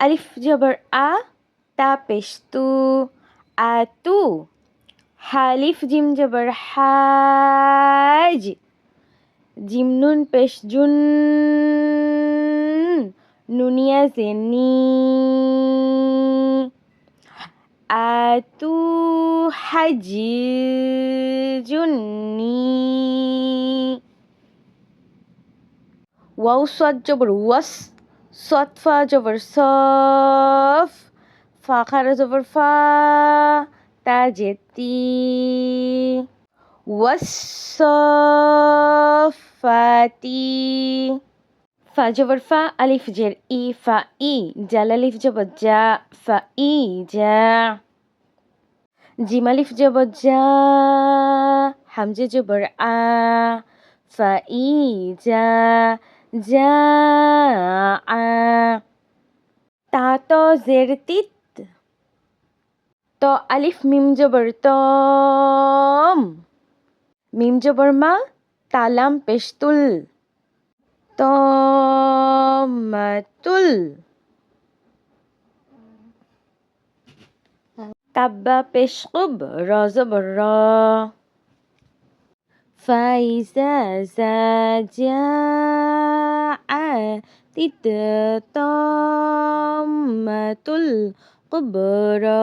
আলিফ জবর আ তা পেশ তু আতু হালিফ জিম জবর হাজ জিম নুন পেশ জুন নুনিয়া জেনি আতু হাজিজুন্নি ওয়াও সদ জবর ওয়াস সদ ফা জবর সফ ফা খারা জবর ফা তা জেতি ওয়াসফাতি ফা জবর ফা আলিফ জের ই ফা ই জাল আলিফ জবর জা ফা ই জা জিম আলিফ জবর জা হামজে জবর আ ফা ই আ তা তো জের তিত তো আলিফ মিম জবর তম মিম জবর মা তালাম পেশতুল তমাতুল তাব্বা পেশকুব র জবর র ফাইজা জাআতিত তমাতুল কুবরা